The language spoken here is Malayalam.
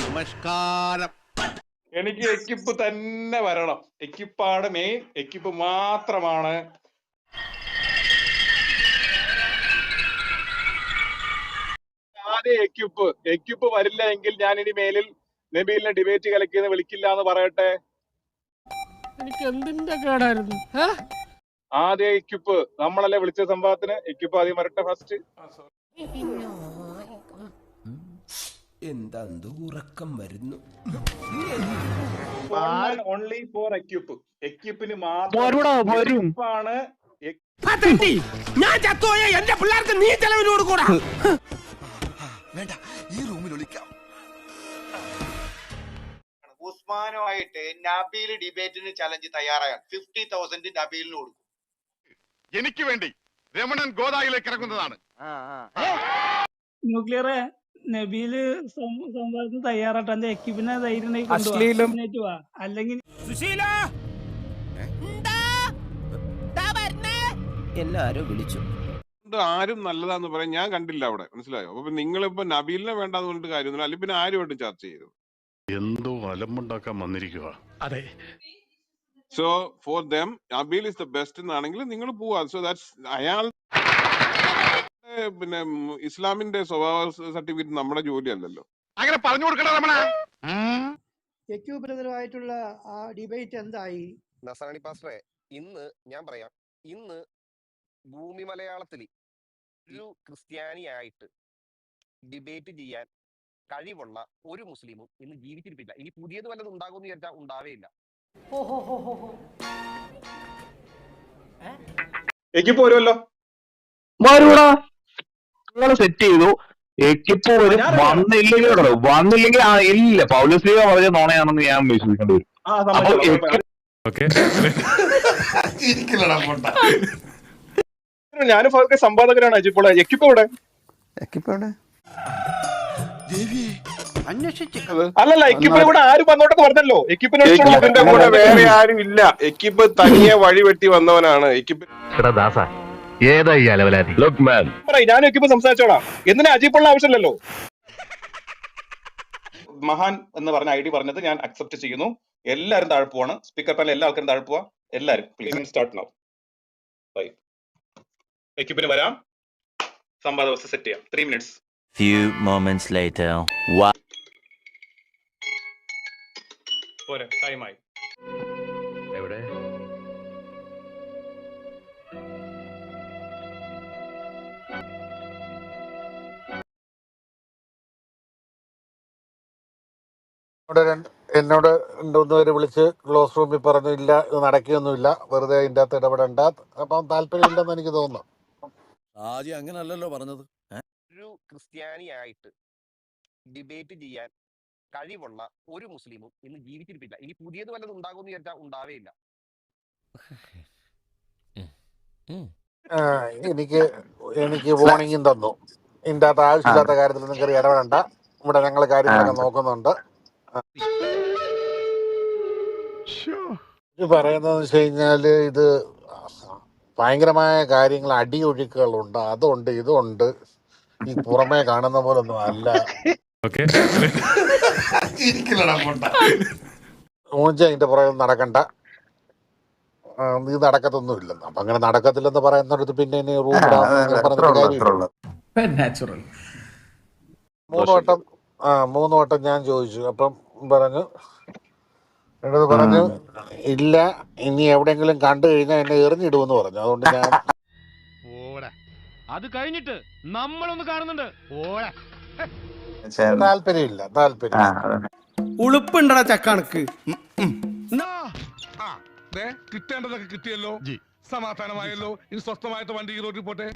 നമസ്കാരം. എനിക്ക് എക്കിപ്പ് തന്നെ വരണം. എക്കിപ്പാണ് മെയിൻ എക്കിപ്പ് മാത്രമാണ്. ആദ്യം എക്യുപ്പ് എക്യുപ്പ് വരില്ല എങ്കിൽ ഞാൻ ഇനി മേലിൽ നബീലിനെ ഡിബേറ്റ് കളിക്കുന്ന വിളിക്കില്ല എന്ന് പറയട്ടെ. എനിക്ക് എന്തിന്റെ കേടായിരുന്നു? ആദ്യ എക്യുപ്പ് നമ്മളല്ലേ വിളിച്ച സംഭവത്തിന്? എക്യുപ്പ് ആദ്യം വരട്ടെ ഫസ്റ്റ് എന്താ ഉറക്കം വരുന്നു? ഓൺലി ഫോർ എക്യുപ്പ് എക്യുപ്പിന്. ആണ് ഞാൻ ചത്തോയ എന്റെ പിള്ളേർക്ക് നീ ചെലവിന് കൊടുക്കൂടാ. വേണ്ട. ഈ റൂമിൽ ഒളിക്കാം ഉസ്മാനുമായിട്ട് നബീൽ ഡിബേറ്റിന് ചലഞ്ച് തയ്യാറായാണ്. ഫിഫ്റ്റി തൗസൻഡ് നബീലിന് കൊടുക്കും. എനിക്ക് വേണ്ടി രമണൻ ഗോദായിലേക്ക് ഇറങ്ങുന്നതാണ്. ന്യൂക്ലിയർ നബീൽ സംവാദത്തിന് തയ്യാറാട്ടോ എന്റെ എക്യുപ്പിനെ ധൈര്യം അശ്ലീലം. കൊണ്ടുപോവാ അല്ലെങ്കിൽ സുശീല! എന്നെ വിളിച്ചു. ആരും നല്ലതാന്ന് പറയാൻ ഞാൻ കണ്ടില്ല അവിടെ. മനസ്സിലായോ? അപ്പൊ നിങ്ങളിപ്പോ നബീലിനെ വേണ്ടാന്ന് പറഞ്ഞിട്ട് കാര്യമൊന്നുമില്ല. അല്ലെങ്കിൽ പിന്നെ ആരുമായിട്ടും ചർച്ച ചെയ്തു? എന്തോ അലമ്പുണ്ടാക്കാൻ വന്നിരിക്കുക അതെ. So for them Abeel is the best എന്നാണെങ്കിൽ നിങ്ങൾ പോവാ. സോ ദാറ്റ്സ് അയാൾ പിന്നെ ഇസ്ലാമിന്റെ സ്വഭാവ സർട്ടിഫിക്കറ്റ് നമ്മുടെ ജോലിയല്ലല്ലോ. അങ്ങനെ പറഞ്ഞു കൊടുക്കണ രമണ. എക്യൂബിനെതിരായിട്ടുള്ള ആ ഡിബേറ്റ് എന്തായി? നസറാണി പാസ്റ്ററെ ഇന്ന് ഞാൻ പറയാം. ഇന്ന് ഭൂമി മലയാളത്തിൽ ഒരു ക്രിസ്ത്യാനിയായിട്ട് ഡിബേറ്റ് ചെയ്യാൻ കഴിവുള്ള ഒരു മുസ്ലിമും ഇന്ന് ജീവിച്ചിരിപ്പില്ല. ഇനി പുതിയത് വല്ലതും ഉണ്ടാകുമെന്ന് വിചാരിച്ചാൽ ഉണ്ടാവേയില്ല. എക്യുപ്പ് വരുമല്ലോ വരൂടാ നിങ്ങൾ സെറ്റ് ചെയ്തു. എക്കിപ്പോ വരും വന്നില്ലെങ്കിൽ വന്നില്ലെങ്കിൽ ആ ഇല്ല. പൗലസ്ലീഗ പറഞ്ഞ നോണയാണെന്ന് ഞാൻ വിശ്വസിക്കേണ്ടി വരും. ആ അപ്പൊ ഞാനും ഫാൽക്കെ സമ്പാദകരാണ് ഇപ്പോൾ എക്യുപ്പ് ഇവിടെ അല്ലല്ല എക്യുപ്പ് ഇവിടെ ആരും വന്നോട്ടെന്ന് പറഞ്ഞല്ലോ. എക്കിപ്പിന്റെ കൂടെ വേറെ ആരും ഇല്ല. എക്കിപ്പ് തനിയെ വഴി വെട്ടി വന്നവനാണ്. എക്കിപ്പ് ഏതാ ഈ അലവലാതി? ലുക്ക് മാൻ പറയ് ഞാനും എക്യുപ്പ് സംസാരിച്ചോളാം. എന്തിനാ അജീപ്പുള്ള ആവശ്യമില്ലല്ലോ? മഹാൻ എന്ന് പറഞ്ഞ ഐ ഡി പറഞ്ഞത് ഞാൻ അക്സെപ്റ്റ് ചെയ്യുന്നു. എല്ലാവരും താഴെ പോവാണ്. സ്പീക്കർ പാനൽ എല്ലാ ആൾക്കാരും താഴെ പോവാ. എല്ലാവരും പ്ലീസ് സ്റ്റാർട്ട് നൗ എക്യുപ്പിന് വരാം. സംവാദ വ്യവസ്ഥ സെറ്റ് ചെയ്യാം. Three minutes Few moments later. പോരെ ടൈമായി എന്നോട് രണ്ട് എന്നോട് രണ്ടുമൂന്ന് പേര് വിളിച്ച് ക്ലോസ് റൂമിൽ പറഞ്ഞു ഇല്ല ഇത് നടക്കുകയൊന്നുമില്ല വെറുതെ ഇതിന്റെ അകത്ത് ഇടപെടണ്ട. അപ്പം താല്പര്യമില്ലെന്ന് എനിക്ക് തോന്നുന്നു. ആദ്യം അങ്ങനല്ലല്ലോ പറഞ്ഞത്. ഒരു ക്രിസ്ത്യാനിയായിട്ട് ഡിബേറ്റ് ചെയ്യാൻ കഴിവുള്ള ഒരു മുസ്ലിമും ഇന്ന് ജീവിച്ചിരിപ്പില്ല. ഇനി പുതിയത് വല്ലതും ഉണ്ടാകുമെന്ന് വിചാരിച്ചാൽ ഉണ്ടാവേയില്ല. ആ, എനിക്ക് എനിക്ക് വാർണിംഗും തന്നു. ഇതിന്റെ അകത്ത് ആവശ്യമില്ലാത്ത കാര്യത്തിൽ നിങ്ങൾക്ക് ഇടപെടണ്ട. ഇവിടെ ഞങ്ങൾ കാര്യങ്ങളൊക്കെ നോക്കുന്നുണ്ട്. ഇത് പറയുന്നത് വെച്ച് കഴിഞ്ഞാൽ ഇത് ഭയങ്കരമായ കാര്യങ്ങൾ അടിയൊഴുക്കുകളുണ്ട് അതുണ്ട് ഇതുണ്ട്. ഈ പുറമേ കാണുന്ന പോലെ ഒന്നും അല്ല ഊഞ്ച അതിന്റെ പുറകെ നടക്കണ്ട. നീ നടക്കത്തൊന്നും ഇല്ലെന്ന് അപ്പൊ അങ്ങനെ നടക്കത്തില്ലെന്ന് പറയുന്നിടത്ത് പിന്നെ ഇനി റൂം കാര്യമില്ല. മൂന്ന് വട്ടം ആ മൂന്ന് വട്ടം ഞാൻ ചോദിച്ചു. അപ്പം പറഞ്ഞു എന്നോട് പറഞ്ഞു ഇല്ല ഇനി എവിടെയെങ്കിലും കണ്ടു കഴിഞ്ഞാൽ എന്നെ എറിഞ്ഞിടുമെന്ന് പറഞ്ഞു. അതുകൊണ്ട് ഞാൻ അത് കഴിഞ്ഞിട്ട് നമ്മളൊന്ന് കാണുന്നുണ്ട്. താല്പര്യമില്ല താല്പര്യം. ഉളുപ്പുണ്ടടാ ചക്കണക്ക്. കിട്ടേണ്ടതൊക്കെ കിട്ടിയല്ലോ. സമാധാനമായല്ലോ. ഇനി സ്വസ്ഥമായിട്ട് വണ്ടി ഈ റോഡിൽ പോട്ടെ.